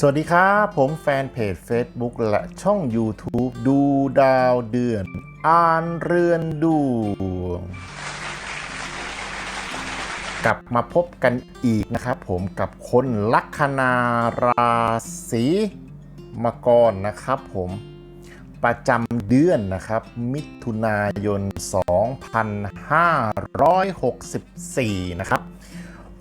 สวัสดีครับ ผมแฟนเพจ Facebook และช่อง YouTube ดูดาวเดือน อ่านเรือนดวงกลับมาพบกันอีกนะครับผมกับคนลัคนาราศีมกรนะครับผมประจำเดือนนะครับ มิถุนายน 2564 นะครับ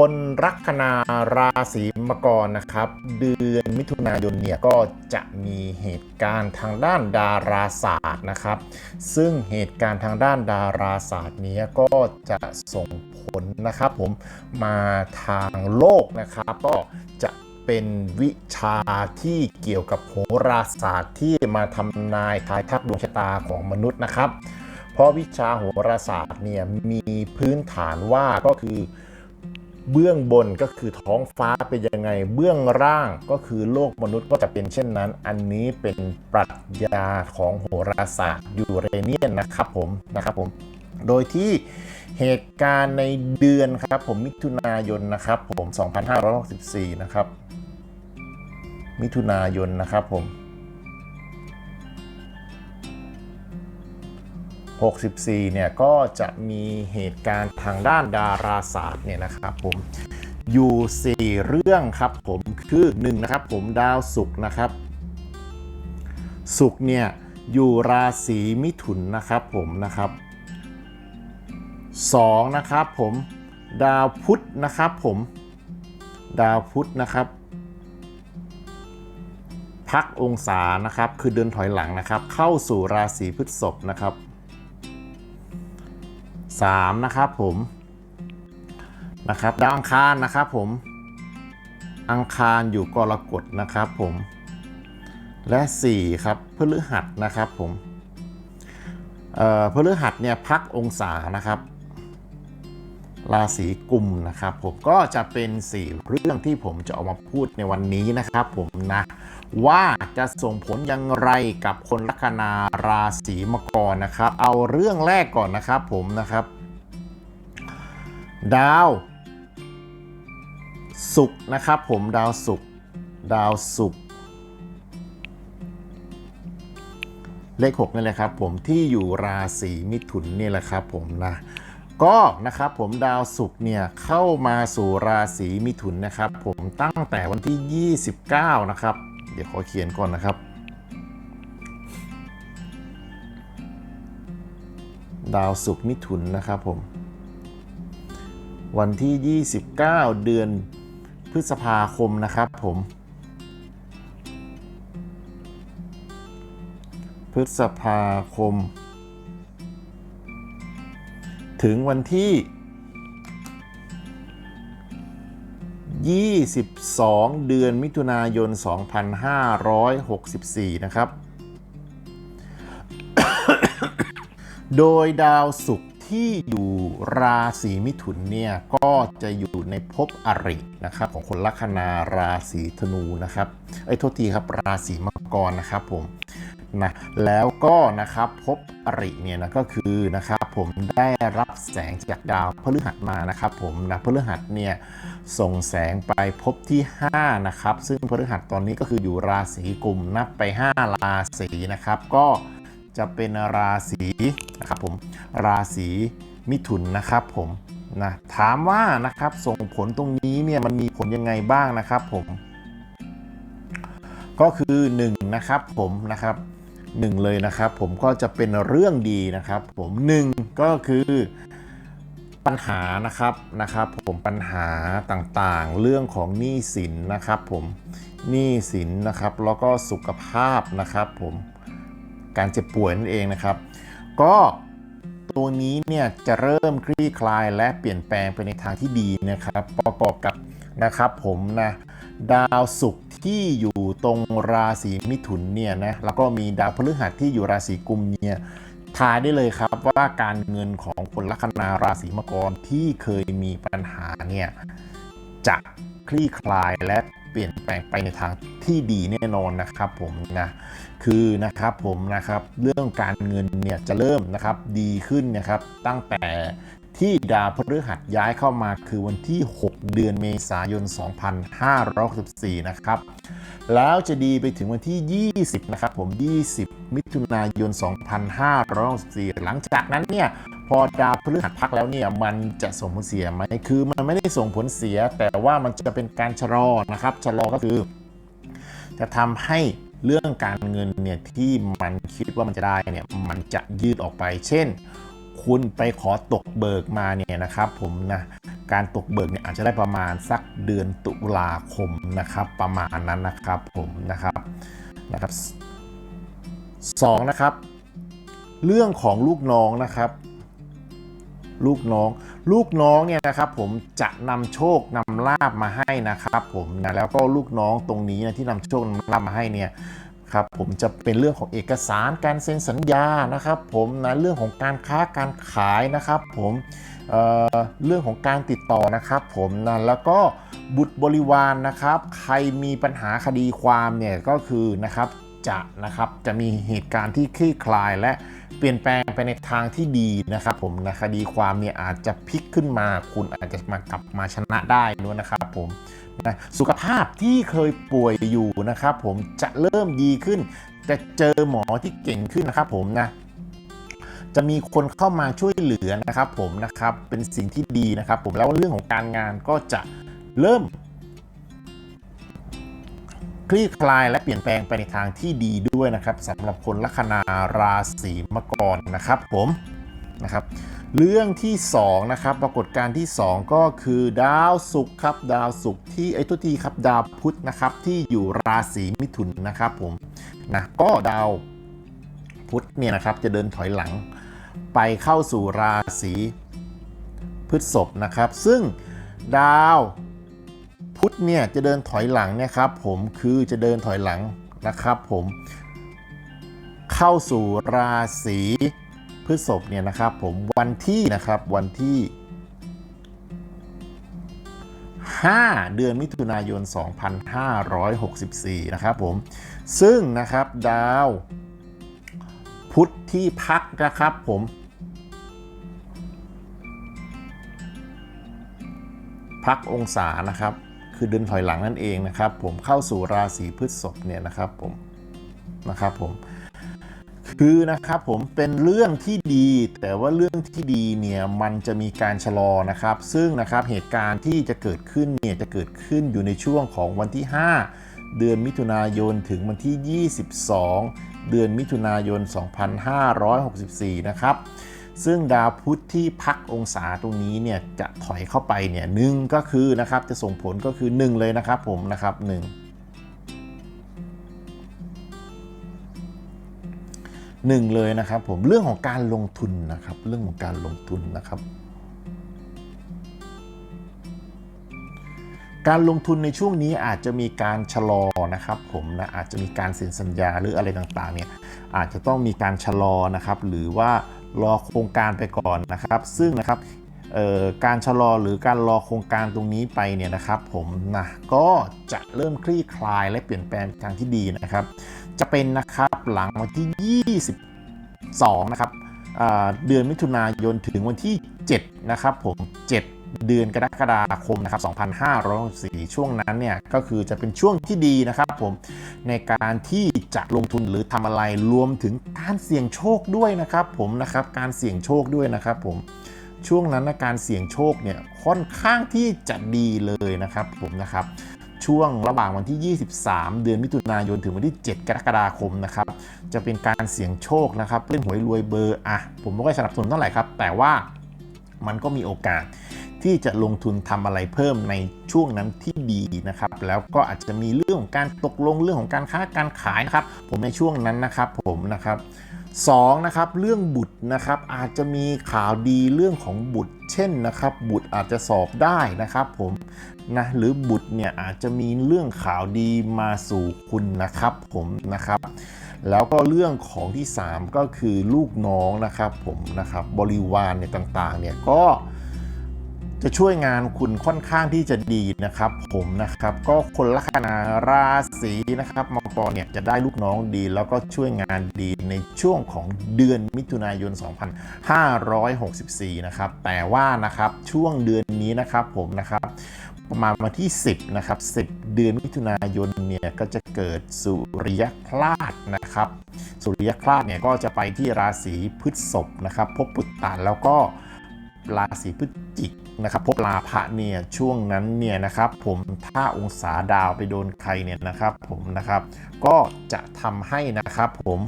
คนลัคนาราศีมกรนะครับ เดือนมิถุนายนเนี่ยก็จะมีเหตุการณ์ทางด้านดาราศาสตร์นะครับ ซึ่งเหตุการณ์ทางด้านดาราศาสตร์นี้ก็จะส่งผลนะครับผมมาทางโลกนะครับ ก็จะเป็นวิชาที่เกี่ยวกับโหราศาสตร์ที่มาทำนายทายทักดวงชะตาของมนุษย์นะครับ เพราะวิชาโหราศาสตร์เนี่ยมีพื้นฐานว่าก็คือ เบื้องบนก็คือท้องฟ้าเป็นยังไง เบื้องล่างก็คือโลกมนุษย์ก็จะเป็นเช่นนั้น อันนี้เป็นปรัชญาของโหราศาสตร์ยูเรเนียนนะครับผมนะครับผมโดยที่เหตุการณ์ในเดือนครับผมมิถุนายนนะครับผม 2564 นะครับ มิถุนายนนะครับผม 64 เนี่ยก็จะมีเหตุการณ์ทางด้านดาราศาสตร์เนี่ยนะครับผมอยู่ 4 เรื่องครับผมคือ1นะครับผมดาวศุกร์นะครับศุกร์เนี่ยอยู่ราศีมิถุนนะครับผมนะครับ2นะครับผมดาวพุธนะครับผมดาวพุธนะครับพักองศานะครับคือเดินถอยหลังนะครับ เข้าสู่ราศีพฤษภนะครับ 3 นะครับผมนะครับดาวอังคารนะครับผมอังคารอยู่กรกฎนะครับผมและ 4 ครับพฤหัสนะครับผมเอ่อพฤหัสเนี่ยพักองศานะครับ ราศีกุมนะครับผมก็จะเป็น 4 เรื่องที่ผมจะเอามาพูดในวันนี้นะครับผมนะ ว่าจะส่งผลอย่างไรกับคนลัคนาราศีมกรนะครับ เอาเรื่องแรกก่อนนะครับผมนะครับ ดาวศุกร์นะครับผมดาวศุกร์ดาวศุกร์เลข6นี่แหละครับผมที่อยู่ราศีมิถุนนี่แหละครับผมนะก็นะครับผมดาวศุกร์เนี่ยเข้ามาสู่ราศีมิถุนนะครับ ผมตั้งแต่วันที่ 29 นะครับ เดี๋ยวขอเขียนก่อนนะครับ ดาวศุกร์มิถุนนะครับผม วันที่ 29 เดือนพฤษภาคมนะครับผม พฤษภาคม ถึงวันที่ 22 เดือนมิถุนายน 2564 นะครับ โดยดาวศุกร์ที่อยู่ราศีมิถุนเนี่ย ก็จะอยู่ในภพอรินะครับ ของคนลัคนาราศีธนูนะครับ ไอ้โทษทีครับราศีมังกรนะครับผม นะแล้วก็นะครับภพอริเนี่ยนะก็คือนะครับผมได้รับแสงจากดาวพฤหัสมานะครับผมนะพฤหัสเนี่ยส่งแสงไปภพที่ 5 นะครับ ซึ่งพฤหัสตอนนี้ก็คืออยู่ราศีกลุ่มนับไป 5 ราศีนะครับ ก็จะเป็นราศีนะครับผมราศีมิถุนนะครับผมนะถามว่านะครับส่งผลตรงนี้เนี่ยมันมีผลยังไงบ้างนะครับผมก็คือ1นะครับผมนะครับ หนึ่งเลยนะครับ ผมก็จะเป็นเรื่องดีนะครับ ผมหนึ่งก็คือปัญหานะครับนะครับ ผมปัญหาต่างๆ เรื่องของหนี้สินนะครับ ผมหนี้สินนะครับ แล้วก็สุขภาพนะครับ ผมการเจ็บป่วยนั่นเองนะครับ ก็ตัวนี้เนี่ยจะเริ่มคลี่คลายและเปลี่ยนแปลงไปในทางที่ดีนะครับ ประกอบกับนะครับ ผมนะดาวศุกร์ ที่อยู่ตรงราศีมิถุนเนี่ยนะแล้วก็มีดาวพฤหัสที่อยู่ราศีกุมเนี่ยทายได้เลยครับว่าการเงินของคนลัคนาราศีมกรที่เคยมีปัญหาเนี่ยจะคลี่คลายและเปลี่ยนแปลงไปในทางที่ดีแน่นอนนะครับผมนะคือนะครับผมนะครับเรื่องการเงินเนี่ยจะเริ่มนะครับดีขึ้นนะครับตั้งแต่ ที่ดาวพฤหัสย้ายเข้ามาคือวันที่ 6 เดือนเมษายน 2564 นะครับ แล้วจะดีไปถึงวันที่ 20 นะครับผม 20 มิถุนายน 2564 หลังจากนั้นเนี่ย พอดาวพฤหัสพักแล้วเนี่ย มันจะส่งผลเสียไหม คือมันไม่ได้ส่งผลเสีย แต่ว่ามันจะเป็นการชะลอนะครับ ชะลอก็คือ จะทำให้เรื่องการเงินเนี่ยที่มันคิดว่ามันจะได้เนี่ย มันจะยืดออกไป เช่น คุณไปขอตกเบิกมาเนี่ยนะครับ ผมนะการตกเบิกเนี่ยอาจจะได้ประมาณสักเดือนตุลาคมนะครับประมาณนั้นนะครับผมนะครับนะครับสองนะครับ เรื่องของลูกน้องนะครับ ลูกน้อง ลูกน้องเนี่ยนะครับ ผมจะนำโชคนำลาบมาให้นะครับ ผมนะแล้วก็ลูกน้องตรงนี้นะที่นำโชคนำลาบมาให้เนี่ย ครับผมจะเป็นเรื่องของเอกสารการเซ็นสัญญานะครับ ผมนะเรื่องของการค้าการขายนะครับ ผมเเรื่องของการติดต่อนะครับ ผมนะแล้วก็บุตรบริวารนะครับ ใครมีปัญหาคดีความเนี่ยก็คือนะครับจะนะครับจะมีเหตุการณ์ที่คลี่คลายและเปลี่ยนแปลงไปในทางที่ดีนะครับผมนะคดีความเนี่ยอาจจะพลิกขึ้นมา คุณอาจจะมากลับมาชนะได้ด้วยนะครับผม นะสุขภาพที่เคยป่วยอยู่นะครับผมจะเริ่มดีขึ้น จะเจอหมอที่เก่งขึ้นนะครับผมนะจะมีคนเข้ามาช่วยเหลือนะครับผมนะครับเป็นสิ่งที่ดีนะครับ ผมแล้วเรื่องของการงานก็จะเริ่ม คลี่คลายและเปลี่ยนแปลงไปในทางที่ดีด้วยนะครับสำหรับคนลัคนาราศีมกรนะครับผม นะครับ เรื่องที่2นะครับปรากฏการณ์ที่ 2 ก็คือดาวศุกร์ครับดาวศุกร์ที่ไอ้ทุกทีครับดาวพุธนะครับที่อยู่ราศีมิถุนนะครับผมนะก็ดาวพุธเนี่ยนะครับจะเดินถอยหลังไปเข้าสู่ราศีพฤษภนะครับ ซึ่งดาวพุธเนี่ยจะเดินถอยหลังเนะครับผมคือจะเดินถอยหลังนะครับผมเข้าสู่ราศี พฤษภเนี่ยนะครับผมวันที่นะครับวันที่ 5 เดือนมิถุนายน 2564 นะครับผม ซึ่งนะครับดาวพุธที่พักนะครับผมพักองศานะครับ คือเดินถอยหลังนั่นเองนะครับ ผมเข้าสู่ราศีพฤษภเนี่ยนะครับผมนะครับผม คือนะครับผมเป็นเรื่องที่ดี แต่ว่าเรื่องที่ดีเนี่ยมันจะมีการชะลอนะครับ ซึ่งนะครับเหตุการณ์ที่จะเกิดขึ้นเนี่ยจะเกิดขึ้นอยู่ในช่วงของวันที่ 5 เดือนมิถุนายนถึงวันที่ 22 เดือนมิถุนายน 2564 นะครับซึ่งดาวพุธที่พักองศาตรงนี้เนี่ยจะถอยเข้าไปเนี่ยหนึ่งก็คือนะครับจะส่งผลก็คือ 1 เลยนะครับผมนะครับ1 หนึ่งเลยนะครับผมเรื่องของการลงทุนนะครับ เรื่องของการลงทุนนะครับ การลงทุนในช่วงนี้อาจจะมีการชะลอนะครับ ผมนะอาจจะมีการเซ็นสัญญาหรืออะไรต่างๆเนี่ยอาจจะต้องมีการชะลอนะครับ หรือว่ารอโครงการไปก่อนนะครับ ซึ่งนะครับการชะลอหรือการรอโครงการตรงนี้ไปเนี่ยนะครับ ผมนะก็จะเริ่มคลี่คลายและเปลี่ยนแปลงทางที่ดีนะครับ จะเป็นนะครับหลังวันที่ 22 นะครับเดือนมิถุนายนถึงวันที่ 7 นะครับผม 7 เดือนกรกฎาคมนะครับ2564ช่วงนั้นเนี่ยก็คือจะเป็นช่วงที่ดีนะครับผมในการที่จะลงทุนหรือทำอะไรรวมถึงการเสี่ยงโชคด้วยนะครับผมนะครับการเสี่ยงโชคด้วยนะครับผมช่วงนั้นนะการเสี่ยงโชคเนี่ยค่อนข้างที่จะดีเลยนะครับผมนะครับ ช่วงระหว่างวันที่ 23 เดือนมิถุนายนถึงวันที่ 7 กรกฎาคมนะครับ จะเป็นการเสี่ยงโชคนะครับเล่นหวยรวยเบอร์อะผมไม่ค่อยสนับสนุนเท่าไหร่ครับ แต่ว่ามันก็มีโอกาสที่จะลงทุนทำอะไรเพิ่มในช่วงนั้นที่ดีนะครับ แล้วก็อาจจะมีเรื่องของการตกลงเรื่องของการค้าการขายนะครับ ผมในช่วงนั้นนะครับผมนะครับ 2นะครับเรื่องบุตรนะครับอาจจะมีข่าวดีเรื่องของบุตร เช่นนะครับ บุตรอาจจะสอบได้นะครับผมนะหรือบุตรเนี่ยอาจจะมีเรื่องข่าวดีมาสู่คุณนะครับผมนะครับ แล้วก็เรื่องของที่ 3 ก็คือลูกน้องนะครับผมนะครับบริวารเนี่ยต่างๆเนี่ยก็ จะช่วยงานคุณค่อนข้างที่จะดีนะครับ ผมนะครับ ก็คนลัคนาราศีนะครับมังกรเนี่ยจะได้ลูกน้องดี แล้วก็ช่วยงานดีในช่วงของเดือนมิถุนายน 2564 นะครับ แต่ว่านะครับช่วงเดือนนี้นะครับผมนะครับประมาณวันที่ 10 นะครับ 10 เดือนมิถุนายนเนี่ยก็จะเกิดสุริยคลาดนะครับ สุริยคลาดเนี่ยก็จะไปที่ราศีพฤษภนะครับ พบปุตตะแล้วก็ราศีพฤศจิก นะครับพบลาภะเนี่ยช่วงนั้นเนี่ยนะครับผมถ้าองศาดาวไปโดนใครเนี่ยนะครับผมนะครับก็จะทำให้นะครับผม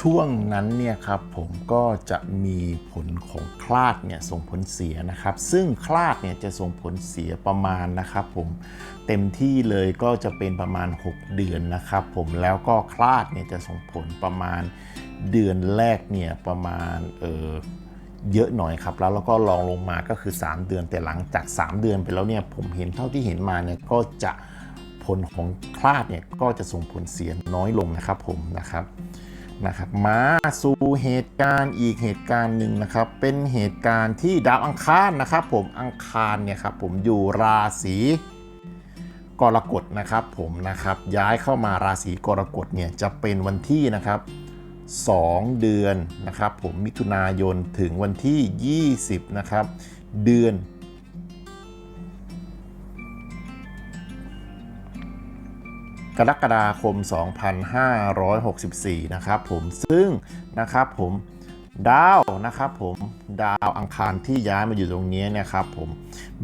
ช่วงนั้นเนี่ยครับผมก็จะมีผลของคลาดเนี่ยส่งผลเสียนะครับ ซึ่งคลาดเนี่ยจะส่งผลเสียประมาณนะครับผมเต็มที่เลยก็จะเป็นประมาณ 6 เดือนนะครับผมแล้วก็คลาดเนี่ยจะส่งผลประมาณเดือนแรกเนี่ยประมาณเออ เยอะหน่อยครับ แล้วแล้วก็ลองลงมาก็คือ 3 เดือน แต่หลังจาก 3 เดือนไปแล้วเนี่ยผมเห็นเท่าที่เห็นมาเนี่ยก็จะผลของคลาดเนี่ยก็จะส่งผลเสียน้อยลงนะครับผมนะครับนะครับมาสู่เหตุการณ์อีกเหตุการณ์หนึ่งนะครับ เป็นเหตุการณ์ที่ดาวอังคารนะครับ ผมอังคารเนี่ยครับผมอยู่ราศีกรกฎนะครับ ผมนะครับย้ายเข้ามาราศีกรกฎเนี่ยจะเป็นวันที่นะครับ 2 เดือนนะครับผมมิถุนายนถึงวันที่ 20 นะครับ เดือน กรกฎาคม 2564 นะครับผมซึ่งนะครับผม ดาวนะครับผมดาวอังคารที่ย้ายมาอยู่ตรงนี้นะครับผม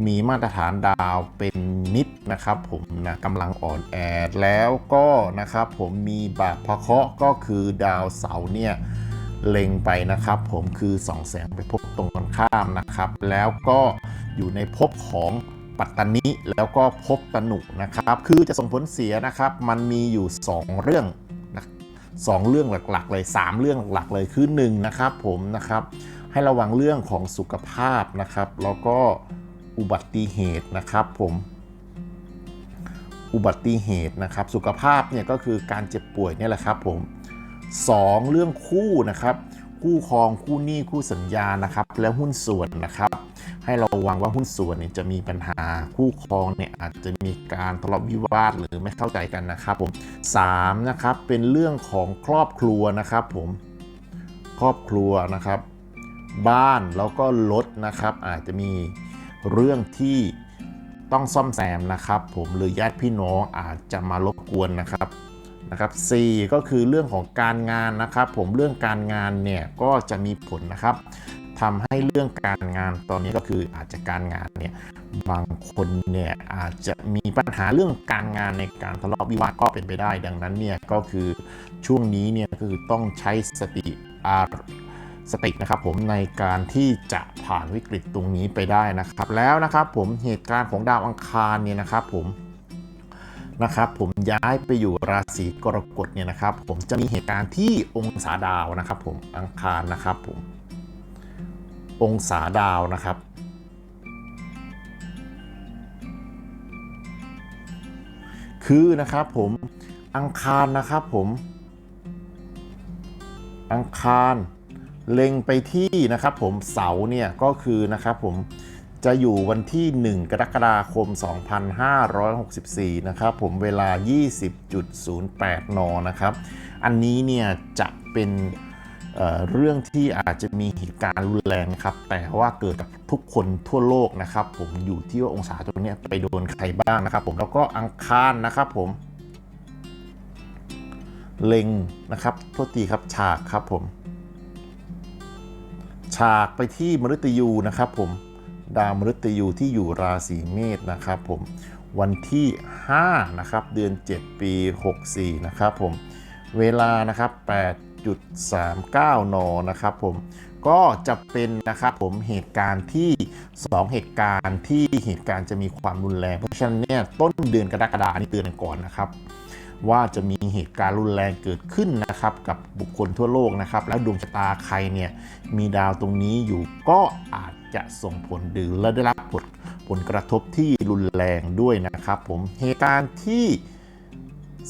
มีมาตรฐานดาวเป็นนิดนะครับผมนะกำลังอ่อนแอแล้วก็นะครับผมมีบาปพระเคราะห์ก็คือดาวเสาร์เนี่ยเล็งไปนะครับผมคือสองแสงไปพบตรงกันข้ามนะครับ แล้วก็อยู่ในภพของปัตตานิแล้วก็พบตนุนะครับ คือจะส่งผลเสียนะครับ มันมีอยู่ 2 เรื่อง นะสองเรื่องหลักๆ เลย 3 เรื่องหลักๆ เลยคือ1นะครับผมนะครับให้ระวังเรื่องของสุขภาพนะครับ แล้วก็อุบัติเหตุนะครับผมอุบัติเหตุนะครับ สุขภาพเนี่ยก็คือการเจ็บป่วยเนี่ยแหละครับผม 2 เรื่องคู่นะครับ คู่ครองคู่หนี้คู่สัญญานะครับ และหุ้นส่วนนะครับ ให้ระวังว่าหุ้นส่วนเนี่ยจะมีปัญหาคู่ครองเนี่ยอาจจะมีการทะเลาะวิวาทหรือไม่เข้าใจกันนะครับผม3นะครับเป็นเรื่องของครอบครัวนะครับผมครอบครัวนะครับ บ้านแล้วก็รถนะครับ อาจจะมีเรื่องที่ต้องซ่อมแซมนะครับ ผมหรือญาติพี่น้องอาจจะมารบกวนนะครับนะครับ 4 ก็คือเรื่องของการงานนะครับ ผมเรื่องการงานเนี่ยก็จะมีผลนะครับ ทำให้เรื่องการงานตอนนี้ก็คืออาจจะการงานเนี่ยบางคนเนี่ยอาจจะมีปัญหาเรื่องการงานในการทะเลาะวิวาทก็เป็นไปได้ ดังนั้นเนี่ยก็คือช่วงนี้เนี่ยก็คือต้องใช้สติอาสตินะครับผมในการที่จะผ่านวิกฤตตรงนี้ไปได้นะครับ แล้วนะครับผมเหตุการณ์ของดาวอังคารเนี่ยนะครับผมนะครับผมย้ายไปอยู่ราศีกรกฎเนี่ยนะครับ ผมจะมีเหตุการณ์ที่องศาดาวนะครับ ผมอังคารนะครับผม องศาดาวนะครับ คือนะครับผมอังคารนะครับผม อังคารเล็งไปที่นะครับผมเสาเนี่ยก็คือนะครับผมจะอยู่วันที่ 1 กรกฎาคม 2564 นะครับผมเวลา 20.08 น นะครับ อันนี้เนี่ยจะเป็น เรื่องที่อาจจะมีเหตุการณ์รุนแรงครับ แต่ว่าเกิดกับทุกคนทั่วโลกนะครับ ผมอยู่ที่ว่าองศาตรงนี้ไปโดนใครบ้างนะครับ ผมแล้วก็อังคารนะครับผมเล็งนะครับโทษทีครับฉากครับผม ฉากไปที่มฤตยูนะครับ ผมดาวมฤตยูที่อยู่ราศีเมษนะครับ ผมวันที่ 5 นะครับ เดือน 7 ปี 64 นะครับ ผม เวลานะครับ 8.39 น นะครับผมก็จะเป็นนะครับผมเหตุการณ์ที่ 2 เหตุการณ์ที่เหตุการณ์จะมีความรุนแรง เพราะฉะนั้นเนี่ยต้นเดือนกรกฎาคมนี่เตือนกันก่อนนะครับ ว่าจะมีเหตุการณ์รุนแรงเกิดขึ้นนะครับ กับบุคคลทั่วโลกนะครับ แล้วดวงชะตาใครเนี่ยมีดาวตรงนี้อยู่ก็อาจจะส่งผลดือและได้รับผลผลกระทบที่รุนแรงด้วยนะครับ ผมเหตุการณ์ที่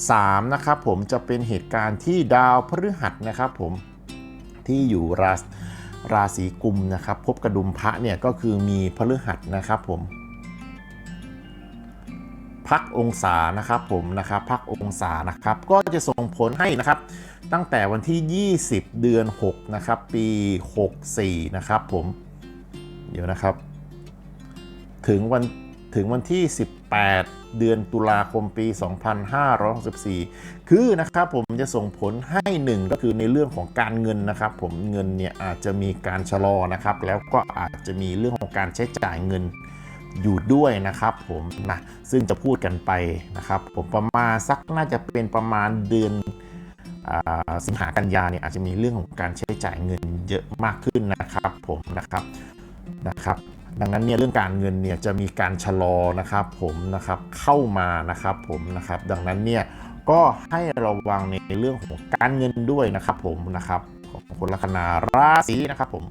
3นะครับผมจะเป็นเหตุการณ์ที่ดาวพฤหัสนะครับผมที่อยู่ราศราศีกุมนะครับพบกระดุมพระเนี่ยก็คือมีพฤหัสนะครับผมพักองศานะครับผมนะครับพักองศานะครับก็จะส่งผลให้นะครับตั้งแต่วันที่ 20 เดือน 6 นะครับ ปี 64 นะครับผม เดี๋ยวนะครับ ถึงวัน ถึงวันที่ 18 เดือนตุลาคมปี 2564 คือนะครับผมจะส่งผลให้หนึ่งก็คือในเรื่องของการเงินนะครับ ผมเงินเนี่ยอาจจะมีการชะลอนะครับ แล้วก็อาจจะมีเรื่องของการใช้จ่ายเงินอยู่ด้วยนะครับผมนะซึ่งจะพูดกันไปนะครับ ผมประมาณสักน่าจะเป็นประมาณเดือนสิงหากันยาเนี่ยอาจจะมีเรื่องของการใช้จ่ายเงินเยอะมากขึ้นนะครับผมนะครับนะครับ ดังนั้นเนี่ยเรื่องการเงินเนี่ยจะมีการชะลอนะครับผมนะครับเข้ามานะครับผมนะครับดังนั้นเนี่ยก็ให้ระวังในเรื่องของการเงินด้วยนะครับผมนะครับของคนลัคนาราศีนะครับผม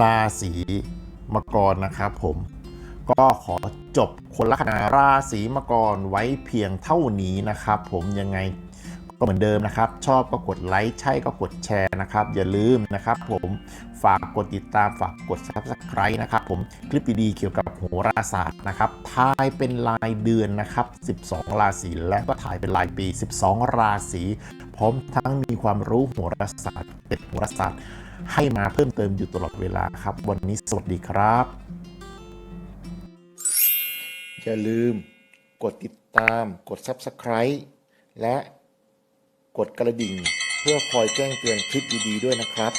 ราศีมังกรนะครับผมก็ขอจบคนลัคนาราศีมังกรไว้เพียงเท่านี้นะครับผมยังไง ก็เหมือนเดิมนะครับ ชอบก็กดไลค์ใช่ก็กดแชร์นะครับ อย่าลืมนะครับ ผมฝากกดติดตามฝากกด subscribe นะครับผมคลิปดีๆเกี่ยวกับโหราศาสตร์นะครับทายเป็นรายเดือนนะครับ 12 ราศีและก็ถ่ายเป็นรายปี 12 ราศีพร้อมทั้งมีความรู้โหราศาสตร์เป็นโหราศาสตร์ ให้มาเพิ่มเติมอยู่ตลอดเวลาครับ วันนี้สวัสดีครับ อย่าลืมกดติดตามกด Subscribe และ ดกระดิ่ง เพื่อคอยแจ้งเตือนคลิปดีๆด้วยนะครับ